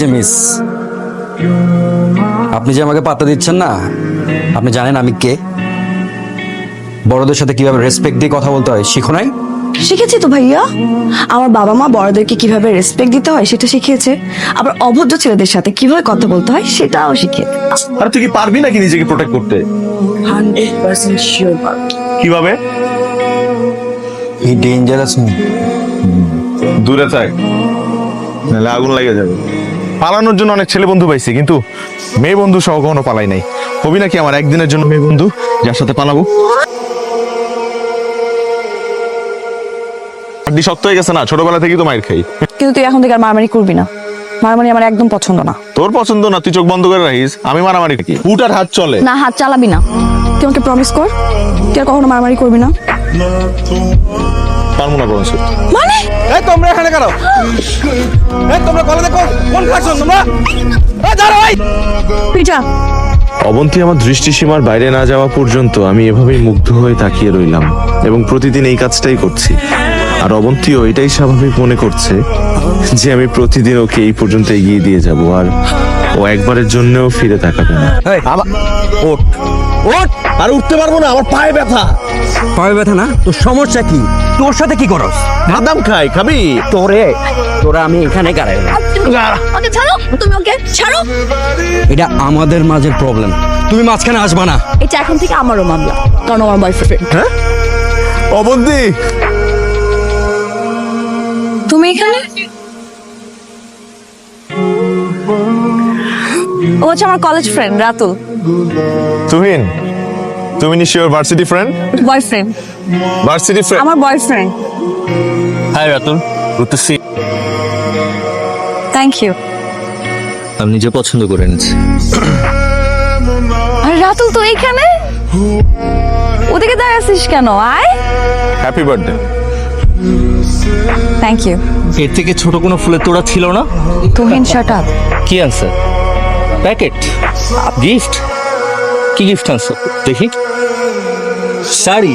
যে মিস আপনি যে আমাকে পাত্তা দিচ্ছেন না আপনি জানেন আমি কে? বড়দের সাথে কীভাবে রেসপেক্ট দিয়ে কথা বলতে হয় শিখো নাই? শিখেছি তো ভাইয়া। আমার বাবা মা বড়দেরকে কীভাবে রেসপেক্ট দিতে হয় সেটা শিখিয়েছে। আবার অভদ্র ছেলেদের সাথে কীভাবে কথা বলতে হয় সেটাও শিখে আর তুই কি পারবি নাকি নিজেকে প্রোটেক্ট করতে? হান্ড্রেড পার্সেন্ট শিওর কীভাবে? ই ডেঞ্জারাস দূরে থাক নাহলে আগুন লেগে যাবে। পালানোর জন্য অনেক ছেলে বন্ধু পাইছি কিন্তু মেয়ে বন্ধু সহ কখনো পালাই নাই। হবি নাকি আমার একদিনের জন্য মেয়ে বন্ধু? যার সাথে পালাবো। হাড্ডি শক্ত হয়ে গেছে না ছোটবেলা থেকেই তো মায়ের খাই। কিন্তু তুই এখন থেকে আর মারামারি করবি না। মারামারি আমার একদম পছন্দ না। তোর পছন্দ না তুই চোখ বন্ধ করে রাখিস আমি মারামারি কি উটার হাত চলে। না হাত চালাবি না। তুই আমাকে প্রমিস কর তুই আর কখনো মারামারি করবি না। পারব না কোনো কিছু। মানে? এই তোমরা এখানে কেন? এই তোমরা কলেজে কোন কোন ক্লাস তোমরা? এই পিঠা অবন্তী আমার দৃষ্টিসীমার বাইরে না যাওয়া পর্যন্ত আমি এভাবেই মুগ্ধ হয়ে তাকিয়ে রইলাম এবং প্রতিদিন এই কাজটাই করছি। আর অবন্তীও এটাই স্বাভাবিক মনে করছে যে আমি প্রতিদিন ওকে এই পর্যন্ত এগিয়ে দিয়ে যাব আর ও একবারের জন্যও ফিরে তাকাবে না। ওঠ আর উঠতে পারব না আমার পায়ে ব্যথা। পায়ে ব্যথা না? তোর সমস্যা কি? তোর সাথে কি করস? বাদাম খাই খাবি? তোরে তোরা আমি এখানে কারে ওকে ছাড়ো তুমি ওকে ছাড়ো। এটা আমাদের মাঝের প্রবলেম তুমি মাঝখানে আসবা না। এটা এখন থেকে আমারও মামলা কারণ আমার বয়ফ্রেন্ড হ্যাঁ? অবন্তী। তুমি এখানে? ও হচ্ছে আমার কলেজ ফ্রেন্ড রাতুল। তুহিন তুমি নিশ্চয় varsity friend boyfriend varsity friend আমার boyfriend hi Ratul good to see thank you আমি নিজে পছন্দ করে এনেছি আর রাতুল তো এখানে? ওদিকে দাঁড়িয়ে আছিস কেন? আয়। হ্যাপি বার্থডে থ্যাংক ইউ এর থেকে ছোট কোনো ফুলের তোড়া ছিল না? তুহিন শাট আপ কি আনসার প্যাকেট গিফট কি গিফট আনছো? দেখি। শাড়ি।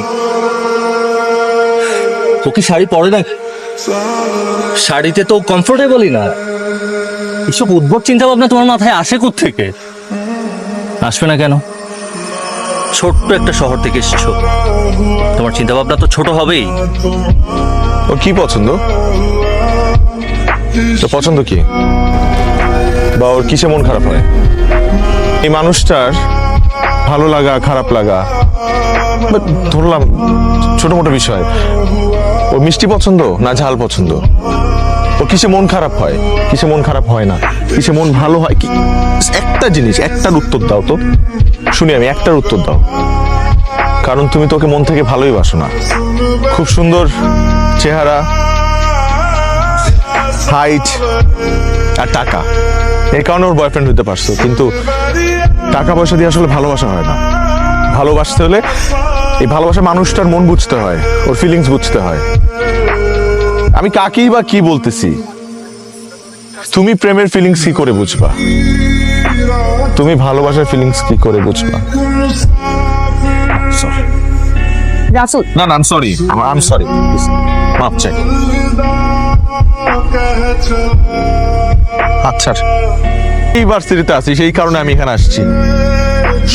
ও কি শাড়ি পরে না? শাড়িতে তো কমফোর্টেবলই না। এসব উদ্ভব চিন্তা ভাবনা তোমার মাথায় আসে থেকে আসবে না কেন? ছোট্ট একটা শহর থেকে এসেছ। তোমার চিন্তা ভাবনা তো ছোট হবেই। ওর কি পছন্দ? তো পছন্দ কি? বা ওর কিসে মন খারাপ হয়? এই মানুষটার ভালো লাগা, খারাপ লাগা? ধরলাম, ছোট মোটো বিষয়। ও মিষ্টি পছন্দ না ঝাল পছন্দ? ওর কিসে মন খারাপ হয়? কিসে মন খারাপ হয় না? কিসে মন ভালো হয়? কি একটা জিনিস, একটার উত্তর দাও তো। শুনি আমি, একটার উত্তর দাও। কারণ তুমি তোকে মন থেকে ভালোই বাসো না। খুব সুন্দর চেহারা হাইট আর টাকা। এই কারণে ওর বয়ফ্রেন্ড হতে পারছ কিন্তু টাকা পয়সা দিয়ে আসলে ভালোবাসা হয় না। ভালোবাসতে হলে এই ভালোবাসা মানুষটার মন বুঝতে হয় ওর ফিলিংস বুঝতে হয়। আমি কাকেই বা কি বলতেছি? তুমি প্রেমের ফিলিংস কি করে বুঝবা? তুমি ভালোবাসার ফিলিংস কি করে বুঝবা? না না সরি আই এম সরি মাপ চাই। আচ্ছা এই ভার্সিটিতে আছি, সেই কারণে আমি এখানে আসছি।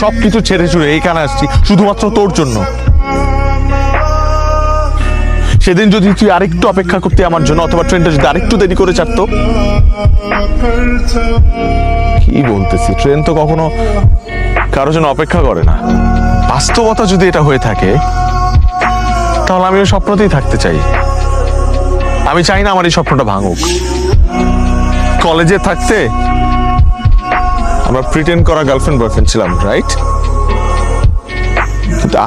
সবকিছু ছেড়ে ছুড়ে এইখানে আসছি, শুধুমাত্র তোর জন্য। সেদিন যদি তুই আরেকটু অপেক্ষা করতে আমার জন্য, অথবা ট্রেনটা যদি আরেকটু দেরি করে ছাড়তো কি বলতেছি ট্রেন তো কখনো কারোর জন্য অপেক্ষা করে না। বাস্তবতা যদি এটা হয়ে থাকে, তাহলে আমি ওই স্বপ্নতেই থাকতে চাই। আমি চাই না আমার এই স্বপ্নটা ভাঙুক। কলেজে থাকতে আমরা প্রিটেন্ড করা গার্লফ্রেন্ড বয়ফ্রেন্ড ছিলাম রাইট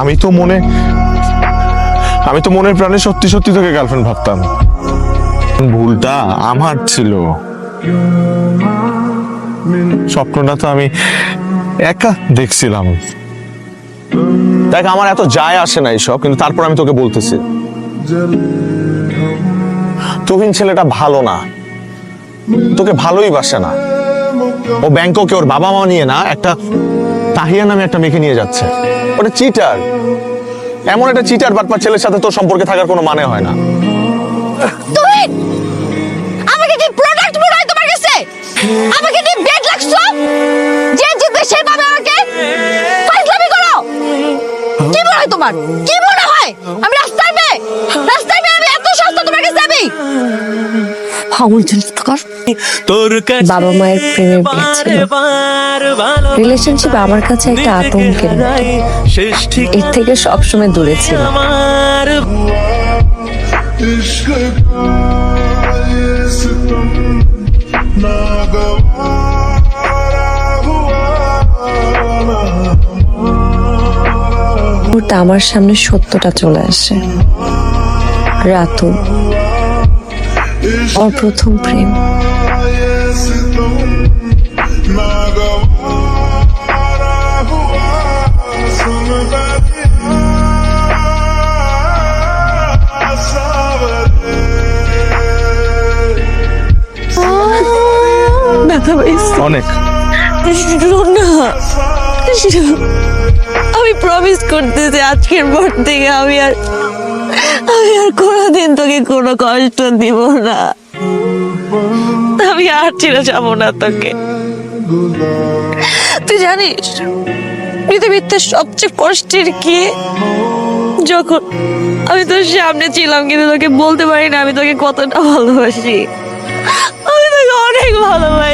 আমি তো মনে, আমি তো মনের প্রাণে সত্যি সত্যি তোকে গার্লফ্রেন্ড ভাবতাম। ভুলটা আমার ছিল। স্বপ্নটা তো আমি একা দেখছিলাম। দেখ, আমার এত যায় আসে না এইসব, কিন্তু তারপর আমি তোকে বলতেছি। তুহিন ছেলেটা ভালো না। তোকে ভালোই বাসে না। ও ব্যাংককে ওর বাবা মা নিয়ে না, একটা তাহিয়া নামে একটা মেয়েকে নিয়ে যাচ্ছে। ওটা চিটার এমন একটা চিটার বাটপার ছেলের সাথে তোর সম্পর্কে থাকার কোনো মানে হয় না। তুহিন! আমাকে কি প্রোডাক্ট মনে হয় তোমার কাছে? আমাকে নিয়ে বেড লাগছো যে জিতবে সে পাবে আমাকে? ফাইজলামি করো! কি মনে হয় তোমার? কি মনে হয় আমি রাস্তায় মেয়ে রাস্তায় মেয়ে আমি এত সস্তা তোমার কাছে যাবি বাবা মায়ের প্রেমে রিলেশনশিপ আমার কাছে একটা আতঙ্কের এর থেকে সবসময় দূরে ছিল। আমার সামনে সত্যটা চলে আসে। রাতু। ওর প্রথম প্রেম। অনেক। আমি প্রমিস যে আজকের পর থেকে আমি আর আমি আর কোনোদিন তোকে কোনো কষ্ট দিব না। আমি আর ছেড়ে যাব না তোকে। তুই জানিস, পৃথিবীতে সবচেয়ে কষ্টের কি? যখন আমি তোর সামনে ছিলাম, কিন্তু তোকে বলতে পারি না আমি তোকে কতটা ভালোবাসি। আমি তোকে অনেক ভালোবাসি।